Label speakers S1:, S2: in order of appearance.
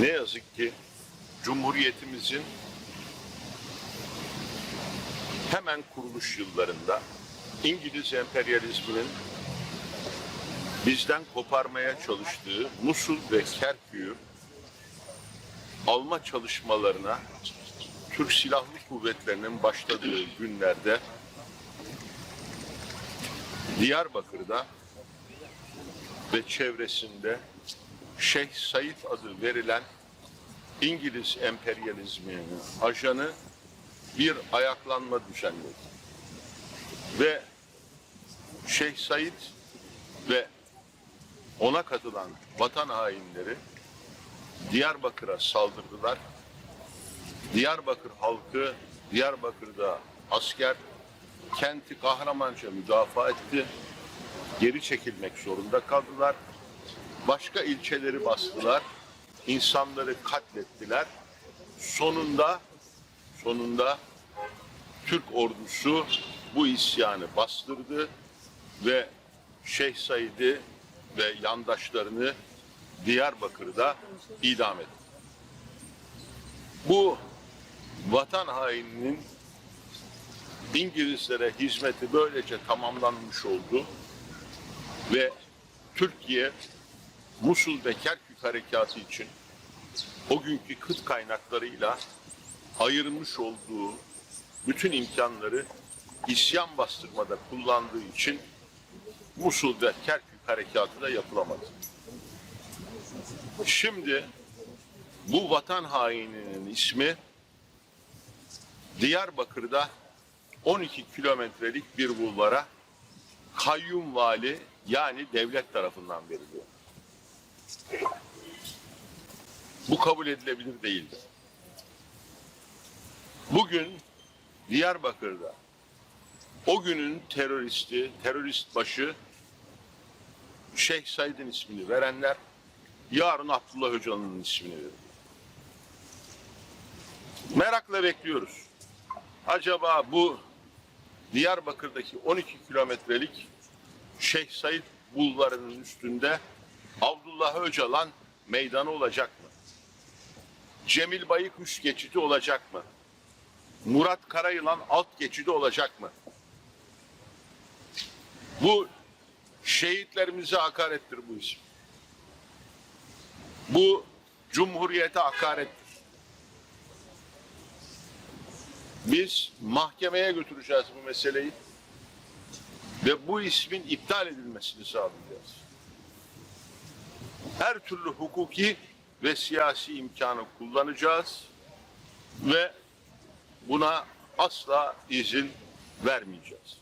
S1: Ne yazık ki Cumhuriyetimizin hemen kuruluş yıllarında İngiliz emperyalizminin bizden koparmaya çalıştığı Musul ve Kerkük'ü alma çalışmalarına Türk Silahlı Kuvvetleri'nin başladığı günlerde Diyarbakır'da ve çevresinde Şeyh Said adı verilen İngiliz emperyalizminin ajanı bir ayaklanma düzenledi. Ve Şeyh Said ve ona katılan vatan hainleri Diyarbakır'a saldırdılar. Diyarbakır halkı, Diyarbakır'da asker kenti kahramanca müdafaa etti. Geri çekilmek zorunda kaldılar. Başka ilçeleri bastılar. insanları katlettiler. Sonunda sonunda Türk ordusu bu isyanı bastırdı ve Şeyh Said'i ve yandaşlarını Diyarbakır'da idam etti. Bu vatan haininin İngilizlere hizmeti böylece tamamlanmış oldu ve Türkiye Musul ve Kerkük harekatı için o günkü kıt kaynaklarıyla ayırmış olduğu bütün imkanları isyan bastırmada kullandığı için Musul ve Kerkük harekatı da yapılamadı. Şimdi bu vatan haininin ismi Diyarbakır'da 12 kilometrelik bir bulvara kayyum vali yani devlet tarafından veriliyor. Bu kabul edilebilir değildir. Bugün Diyarbakır'da o günün teröristi, terörist başı Şeyh Said'in ismini verenler yarın Abdullah Öcalan'ın ismini verir. Merakla bekliyoruz. Acaba bu Diyarbakır'daki 12 kilometrelik Şeyh Said bulvarının üstünde Abdullah Öcalan meydanı olacak mı? Cemil Bayık üst geçidi olacak mı? Murat Karayılan alt geçidi olacak mı? Bu şehitlerimize hakarettir bu isim. Bu cumhuriyete hakarettir. Biz mahkemeye götüreceğiz bu meseleyi ve bu ismin iptal edilmesini sağlayacağız. Her türlü hukuki ve siyasi imkanı kullanacağız ve buna asla izin vermeyeceğiz.